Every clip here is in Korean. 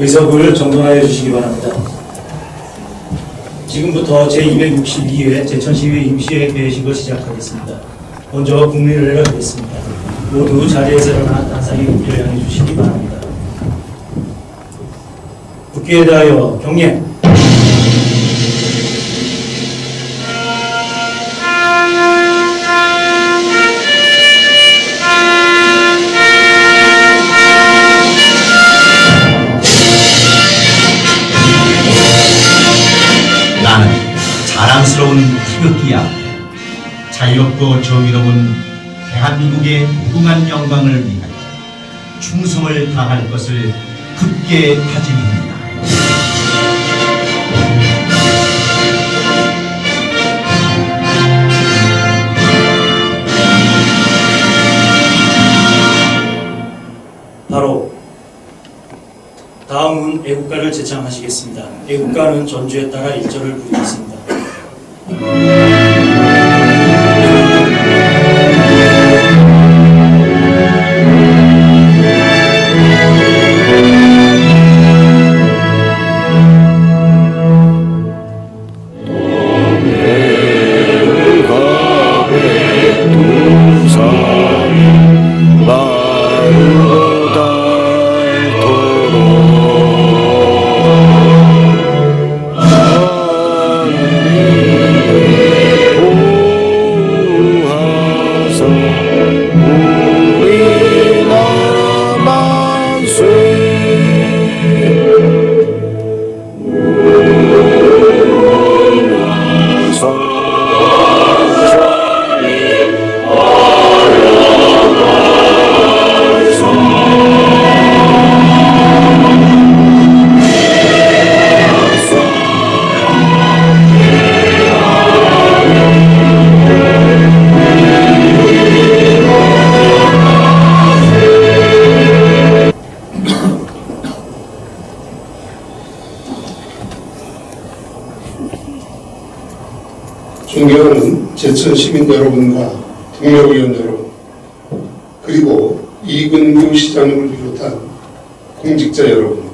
의석을 정돈하여 주시기 바랍니다. 지금부터 제262회 제천시의 임시회 개회식을 시작하겠습니다. 먼저 국민을 하겠습니다. 모두 자리에서 일어나 단상의 국기를 향해 주시기 바랍니다. 국기에 대하여 경례. 정의로운 대한민국의 무궁한 영광을 위하여 충성을 다할 것을 굳게 다짐합니다. 바로 다음은 애국가를 제창하시겠습니다. 애국가는 전주에 따라 일절을 부르겠습니다. 제천 시민 여러분과 동료 의원 여러분, 그리고 이근규 시장님을 비롯한 공직자 여러분,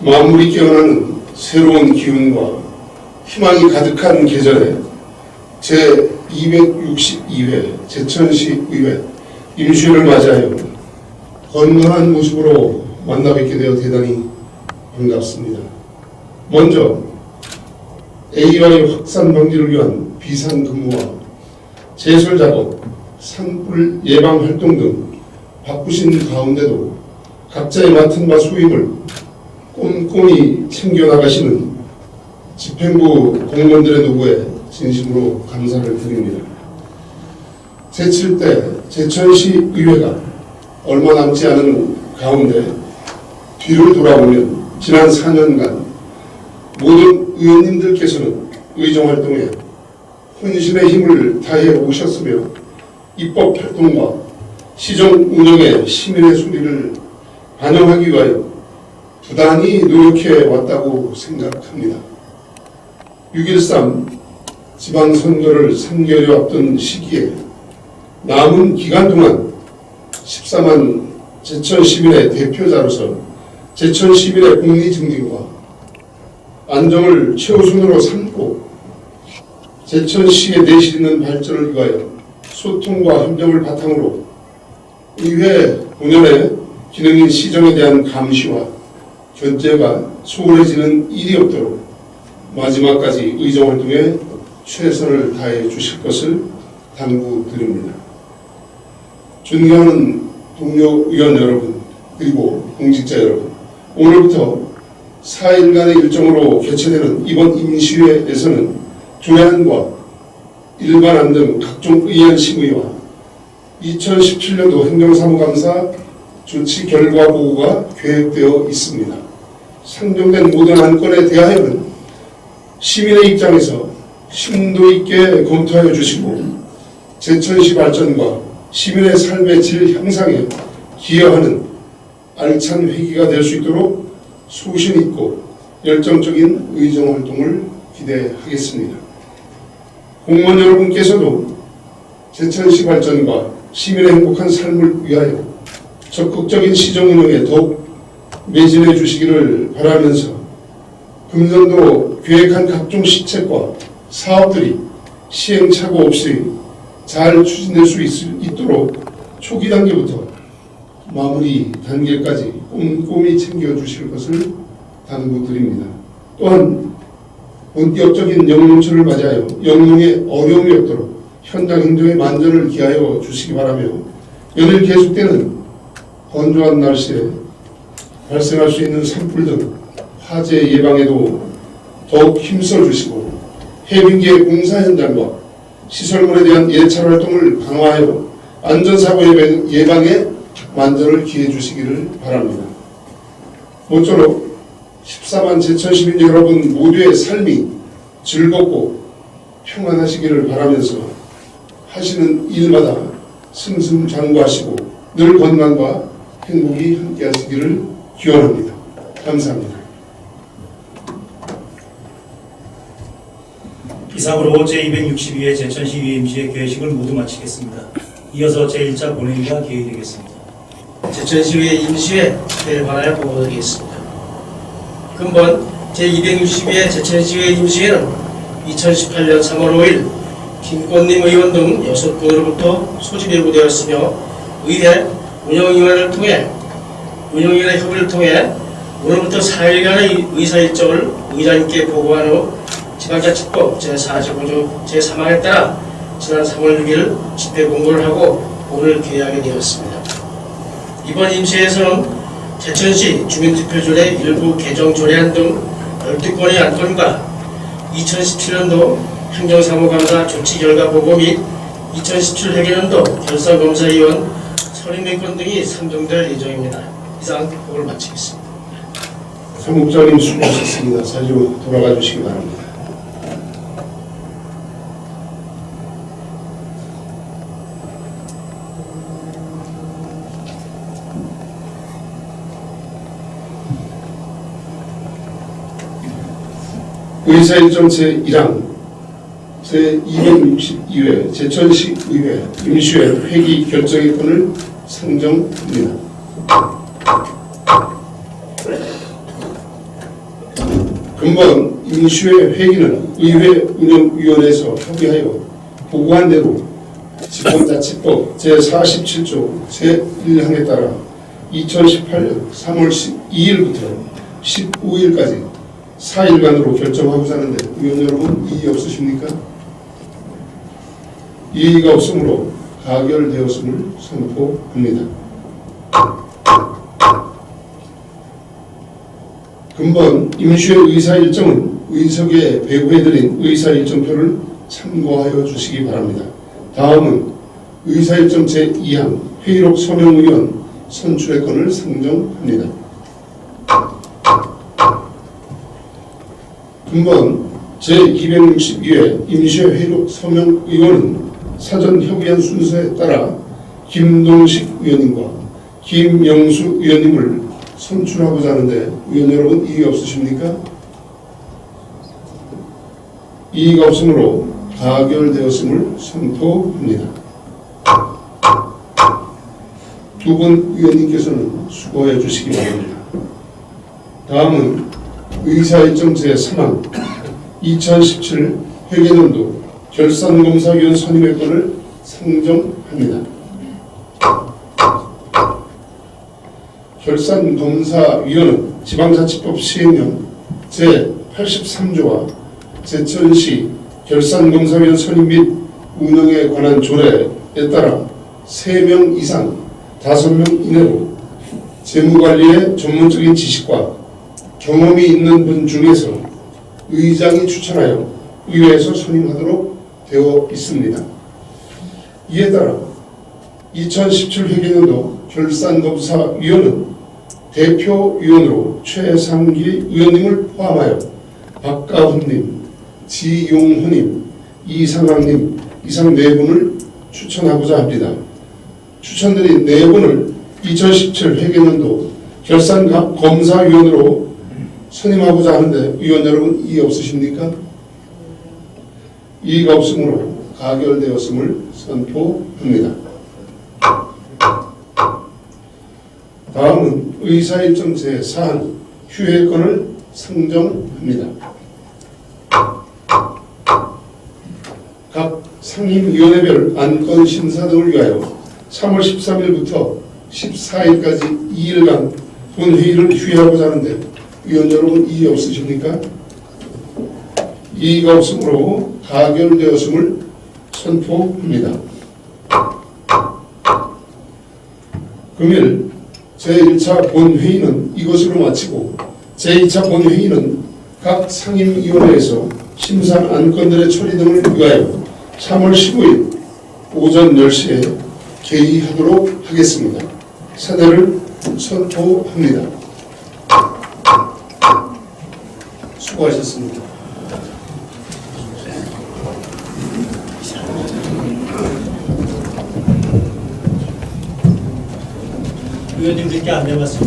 만물이 깨어나는 새로운 기운과 희망이 가득한 계절에 제 262회 제천시 의회 임시회를 맞이하여 건강한 모습으로 만나 뵙게 되어 대단히 반갑습니다. 먼저 AI 확산 방지를 위한 비상근무와 제설 작업, 산불 예방 활동 등 바쁘신 가운데도 각자의 맡은 바 소임을 꼼꼼히 챙겨나가시는 집행부 공무원들의 노고에 진심으로 감사를 드립니다. 제7대 제천시 의회가 얼마 남지 않은 가운데 뒤를 돌아보면 지난 4년간 모든 의원님들께서는 의정활동에 혼신의 힘을 다해 오셨으며 입법 활동과 시정 운영에 시민의 소리를 반영하기 위하여 부단히 노력해 왔다고 생각합니다. 6.13 지방선거를 3개월 앞둔 시기에 남은 기간 동안 14만 제천 시민의 대표자로서 제천 시민의 공리 증진과 안정을 최우선으로 삼고 제천시의 내실 있는 발전을 위하여 소통과 협력을 바탕으로 의회 본연의 기능인 시정에 대한 감시와 견제가 소홀해지는 일이 없도록 마지막까지 의정활동에 최선을 다해 주실 것을 당부드립니다. 존경하는 동료 의원 여러분 그리고 공직자 여러분 오늘부터 4일간의 일정으로 개최되는 이번 임시회에서는 조례안과 일반안 등 각종 의안 심의와 2017년도 행정사무감사 조치 결과 보고가 계획되어 있습니다. 상정된 모든 안건에 대하여는 시민의 입장에서 심도 있게 검토하여 주시고 제천시 발전과 시민의 삶의 질 향상에 기여하는 알찬 회기가 될 수 있도록 소신 있고 열정적인 의정 활동을 기대하겠습니다. 공무원 여러분께서도 제천시 발전과 시민의 행복한 삶을 위하여 적극적인 시정 운영에 더욱 매진해 주시기를 바라면서 금년도 계획한 각종 시책과 사업들이 시행착오 없이 잘 추진될 수 있, 있도록 초기 단계부터 마무리 단계까지 꼼꼼히 챙겨주실 것을 당부드립니다. 또한 본격적인 영농철을 맞이하여 영농의 어려움이 없도록 현장 행정의 만전을 기하여 주시기 바라며 연일 계속되는 건조한 날씨에 발생할 수 있는 산불 등 화재 예방에도 더욱 힘써 주시고 해빙기의 공사 현장과 시설물에 대한 예찰 활동을 강화하여 안전사고 예방- 예방에 만전을 기해 주시기를 바랍니다. 모쪼록 14만 제천 시민 여러분 모두의 삶이 즐겁고 평안하시기를 바라면서 하시는 일마다 승승장구하시고 늘 건강과 행복이 함께하시기를 기원합니다. 감사합니다. 이상으로 제262회 제천시 UMC의 개회식을 모두 마치겠습니다. 이어서 제1차 본회의가 개의되겠습니다. 제천시의 임시회에 관하여 보고드리겠습니다. 근본 제262회 제천시의 임시회는 2018년 3월 5일 김권님 의원 등 6건으로부터 소집 예고되었으며 의회 운영위원회를 통해 운영위원회 협의를 통해 오늘부터 4일간의 의사 일정을 의장님께 보고한 후 지방자치법 제45조 제3항에 따라 지난 3월 6일 집회 공고를 하고 오늘 개회하게 되었습니다. 이번 임시에서는 제천시 주민투표조례 일부 개정 조례안 등 12건의 안건과 2017년도 행정사무감사 조치 결과 보고 및 2017 회계년도 결산검사위원 선임의 건 등이 상정될 예정입니다. 이상 보고를 마치겠습니다. 사무국장님 수고하셨습니다. 자리로 돌아가 주시기 바랍니다. 의사일정 제1항 제262회 제천시 의회 임시회 회기 결정의 건을 상정합니다. 금번 임시회 회기는 의회 운영위원회에서 협의하여 보고한 대로 지방자치법 제47조 제1항에 따라 2018년 3월 12일부터 15일까지 4일간으로 결정하고자 하는데 의원 여러분 이의 없으십니까? 이의가 없으므로 가결되었음을 선포합니다. 금번 임시회 의사 일정은 의석에 배부해드린 의사 일정표를 참고하여 주시기 바랍니다. 다음은 의사 일정 제2항 회의록 서명 의원 선출의 건을 상정합니다. 금번 제262회 임시회 회의록 서명 의원은 사전 협의한 순서에 따라 김동식 의원님과 김영수 의원님을 선출하고자 하는데 의원 여러분 이의 없으십니까? 이의가 없으므로 가결되었음을 선포합니다. 두 분 의원님께서는 수고해 주시기 바랍니다. 다음은 의사일정 제3항 2017 회계년도 결산검사위원 선임의 건을 상정합니다. 결산검사위원은 지방자치법 시행령 제83조와 제천시 결산검사위원 선임 및 운영에 관한 조례에 따라 3명 이상 5명 이내로 재무관리의 전문적인 지식과 경험이 있는 분 중에서 의장이 추천하여 의회에서 선임하도록 되어 있습니다. 이에 따라 2017 회계년도 결산검사위원은 대표위원으로 최상기 의원님을 포함하여 박가훈님, 지용훈님, 이상학님 이상 네 분을 추천하고자 합니다. 추천드린 네 분을 2017 회계년도 결산검사위원으로 선임하고자 하는데 위원 여러분 이의 없으십니까? 이의가 없으므로 가결되었음을 선포합니다. 다음은 의사일정 제4항 휴회권을 상정합니다. 각 상임위원회별 안건 심사 등을 위하여 3월 13일부터 14일까지 2일간 본회의를 휴회하고자 하는데 위원 여러분 이의 없으십니까? 이의가 없으므로 가결되었음을 선포합니다. 금일 제1차 본회의는 이것으로 마치고 제2차 본회의는 각 상임위원회에서 심사한 안건들의 처리 등을 위하여 3월 15일 오전 10시에 개의하도록 하겠습니다. 사대를 선포합니다. 수고하셨습니다. 의원님들께 안내 말씀